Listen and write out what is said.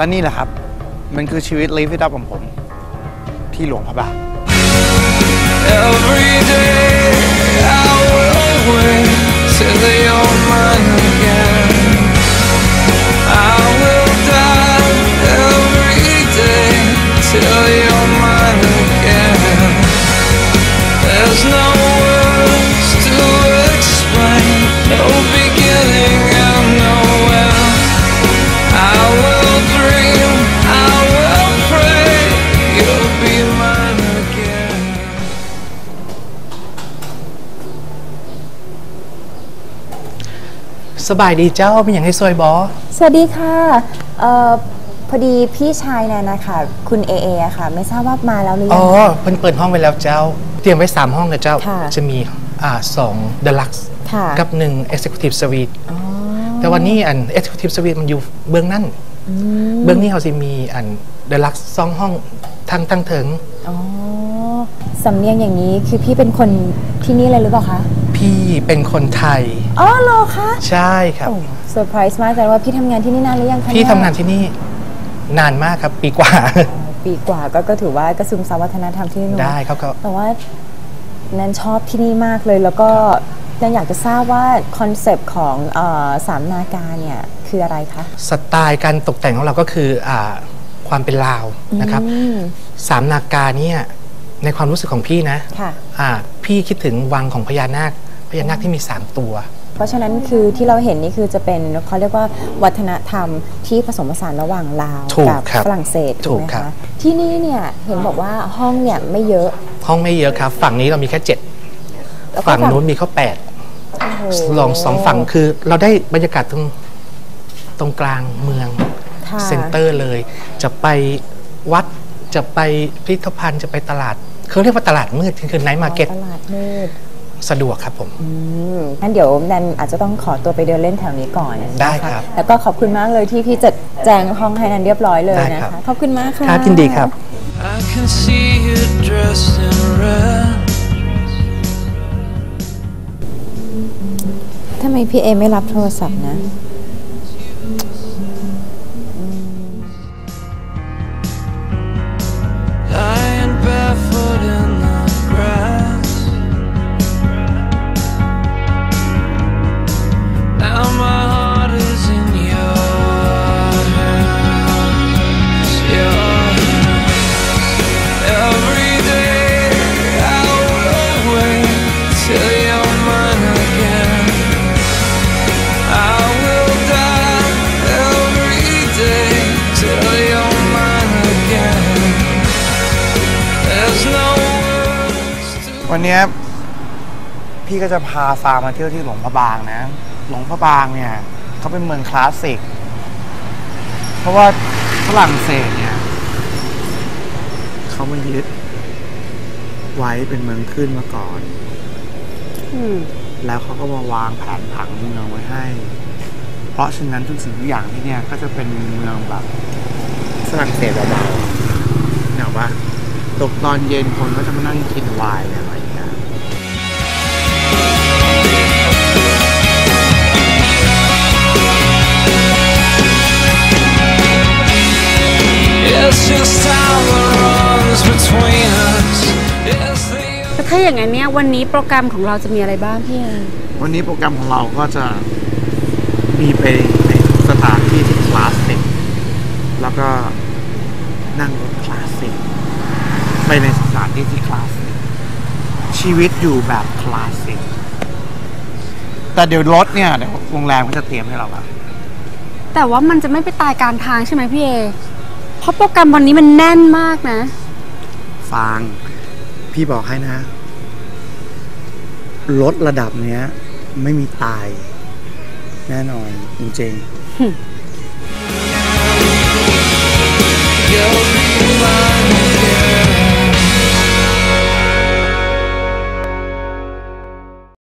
และนี่แหละครับ มันคือชีวิต live it up ของผม ที่หลวงพระบาง Every day I will wait till you're mine again. I will die every day till you're mine again. There's no สบายดีเจ้าเป็นอย่างให้ซวยบอสวัสดีค่ะเอ่อพอดีพี่ชายแนนนะคะคุณเอเอะค่ะ ไม่ทราบว่ามาแล้วหรืออ๋ยัองเพิ่นเปิดห้องไว้แล้วเจ้า เตรียมไว้ 3 ห้องกับเจ้า ค่ะ จะมีอ่าสอง deluxe ค่ะกับ1 executive suite แต่วันนี้อัน executive suite มันอยู่เบื้องนั่นเบื้องนี้เขาสิมีอัน deluxe สองห้องทั้งทั้งเถิง อ๋อสำเนียงอย่างนี้คือพี่เป็นคนที่นี่เลยหรือเปล่าคะ พี่เป็นคนไทย อ๋อเหรอคะใช่ครับ โอ้เซอร์ไพรส์มากแต่ว่าพี่ทำงานที่นี่นานหรือยังคะพี่เยทำงานที่นี่นานมากครับปีกว่า ปีกว่าก็ก็ถือว่าก็ซึมซับวัฒนธรรมที่นี่ได้เขาก็ แต่ว่าแนนชอบที่นี่มากเลย แล้วก็แนนอยากจะทราบว่าคอนเซปต์ของเออสามนาการเนี่ยคืออะไรคะ สไตล์การตกแต่งของเราก็คืออ่าความเป็นลาวนะครับอืม สามนาการเนี่ยในความรู้สึกของพี่นะค่ะ อ่าพี่คิดถึงวังของพญานาค พญานาคที่มี 3 ตัว เพราะฉะนั้นคือที่เราเห็นนี่คือจะเป็นเขาเรียกว่าวัฒนธรรมที่ผสมผสานระหว่างลาวถูกกัครับฝรั่งเศสถูถูกกไหมครัคะบที่นี่เนี่ยเห็นบอกว่าห้องเนี่ยไม่เยอะห้องไม่เยอะครับ ฝั่งนี้เรามีแค่ แล้ว7 ก็ฝั่งนู้นมีเขาโอ้โห8ลองสองฝั่งคือเราได้บรรยากาศตรงตรงกลางเมือง ค่ะเซ็นเตอร์เลย จะไปวัดจะไปพิพิธภัณฑ์จะไปตลาดเขาเรียกว่าตลาดมืดคือไนท์มาร์เก็ต ตลาดมืด สะดวกครับผม อืมงั้นเดี๋ยวแนนอาจจะต้องขอตัวไปเดินเล่นแถวนี้ก่อนนะะได้ครับ แล้วก็ขอบคุณมากเลยที่พี่จัดแจงห้องให้แนนเรียบร้อยเลยได้นะครัคะบขอบคุณมากค่ะ ครับยินดีครับ I can see you dressed in red. ทำไมพี่เอไม่รับโทรศัพท์นะ วันเนี้ยพี่ก็จะพาฟามาเที่ยวที่หลวงพระบางนะ หลวงพระบางเนี่ยเขาเป็นเมืองคลาสสิก เพราะว่าฝรั่งเศสเนี่ยเขามายึดไว้เป็นเมืองขึ้นมาก่อน แล้วเขาก็มาวางแผนผังเมืองไว้ให้ เพราะฉะนั้นทุกสิ่งทุกอย่างที่เนี่ยก็จะเป็นเมืองแบบฝรั่งเศสเบาๆเนี่ยว่า ตกตอนเย็นคนก็จะมานั่งกินไวน์อะไรอย่างเงี้ย It's just time that runs between us. It's the แล้วถ้าอย่างนั้นเนี่ยวันนี้โปรแกรมของเราจะมีอะไรบ้างพี่เอวันนี้โปรแกรมของเราก็จะมีไปในสถานที่ที่คลาสสิกแล้วก็นั่งรถคลาสสิก ไปในสถานที่ที่คลาสสิกชีวิตอยู่แบบคลาสสิกแต่เดี๋ยวรถเนี่ยเดี๋ยวโรงแรมก็จะเตรียมให้เราอะแต่ว่ามันจะไม่ไปตายกลางทางใช่ไหมพี่เอเพราะโปรแกรมวันนี้มันแน่นมากนะ ฟัง พี่บอกให้นะ รถระดับเนี้ย ไม่มีตาย แน่นอนจริงๆ